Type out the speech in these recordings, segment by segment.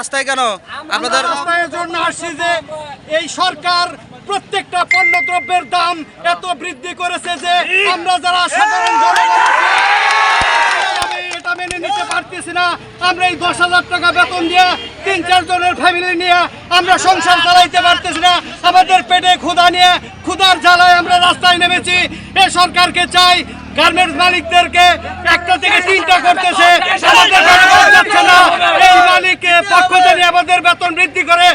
রাস্তায় কেন? আপনাদের রাস্তায় জন্য আসছি যে এই সরকার প্রত্যেকটা পণ্য দ্রব্যের দাম এত বৃদ্ধি করেছে যে আমরা যারা সাধারণ এটা মেনে নিতে পারতেছি না। আমরা এই দশ হাজার টাকা বেতন দিয়ে তিন চার জনের ফ্যামিলি নিয়ে আমরা সংসার চালাইতে পারতেছি না। আমাদের পেটে ক্ষুধা নিয়ে ক্ষুধার জ্বালায় আমরা রাস্তায় নেমেছি। এ সরকারকে চাই গার্মেন্টস মালিকদেরকে একটা থেকে তিনটা করতেছে আমাদের বেতন যাচ্ছে না এই মালিককে পক্ষ জানিয়ে আমাদের বেতন বৃদ্ধি করে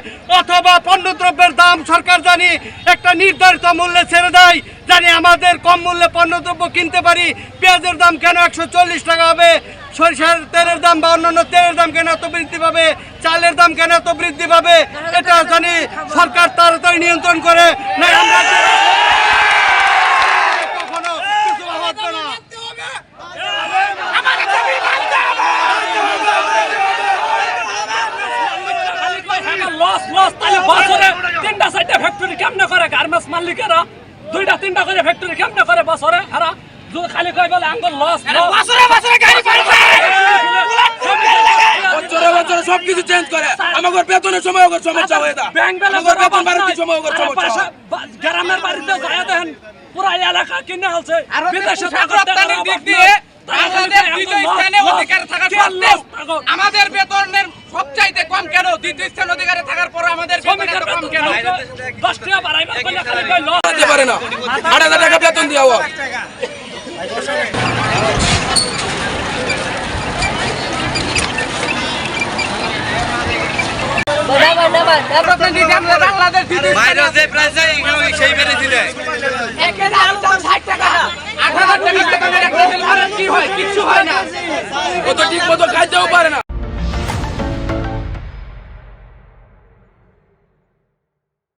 অথবা পণ্যদ্রব্যের দাম সরকার জানি একটা নির্ধারিত মূল্যে ছেড়ে দেয়, জানি আমাদের কম মূল্যে পণ্যদ্রব্য কিনতে পারি, পেঁয়াজের দাম কেন একশো চল্লিশ টাকা হবে? সরিষার তেলের দাম বা অন্যান্য তেলের দাম কেন এত বৃদ্ধি পাবে? চালের দাম কেন এত বৃদ্ধি পাবে? এটা জানি সরকার তাড়াতাড়ি নিয়ন্ত্রণ করে, না আমরা কখনো কিছু হচ্ছে না লস লস তাহলে বছরে তিনটা চারটা ফ্যাক্টরি কেমনে করে? গার্মেন্টস মালিকেরা দুইটা তিনটা করে ফ্যাক্টরি কেমনে করে বছরে? হারা খালি কই বলে আঙ্গুল লস বছরে বছরে গাড়ি বছরে বছরে সবকিছু চেঞ্জ করে। আমাদের বেতনের সময় ওদের সমস্যা হয়ে যায়। ব্যাংক ব্যালেন্স বেতন বাড়ানোর সময় ওদের সমস্যা গ্রামের বাড়িতে যায় দেখেন পুরা এলাকা কিনে আছে বিদেশে দিক দিয়ে আমাদের দ্বিতীয় সবচাইতে কম কেন? দ্বিতীয় স্থান অধিকারে থাকার পর আমাদের বেতন কম কেন? দশ টাকা বাড়াইবার কইলে খালি কই লস। পারে না। আট হাজার টাকা বেতন দেওয়া হয় বাংলাদেশ দ্বিতীয় বাইরে যে প্রাইস সেই বেড়ে দিলে। এখানে আলুর ষাট টাকা আট হাজার টাকা বেতনের একটা দিন কি হয় কিচ্ছু হয় না। ও তো ঠিক মতো না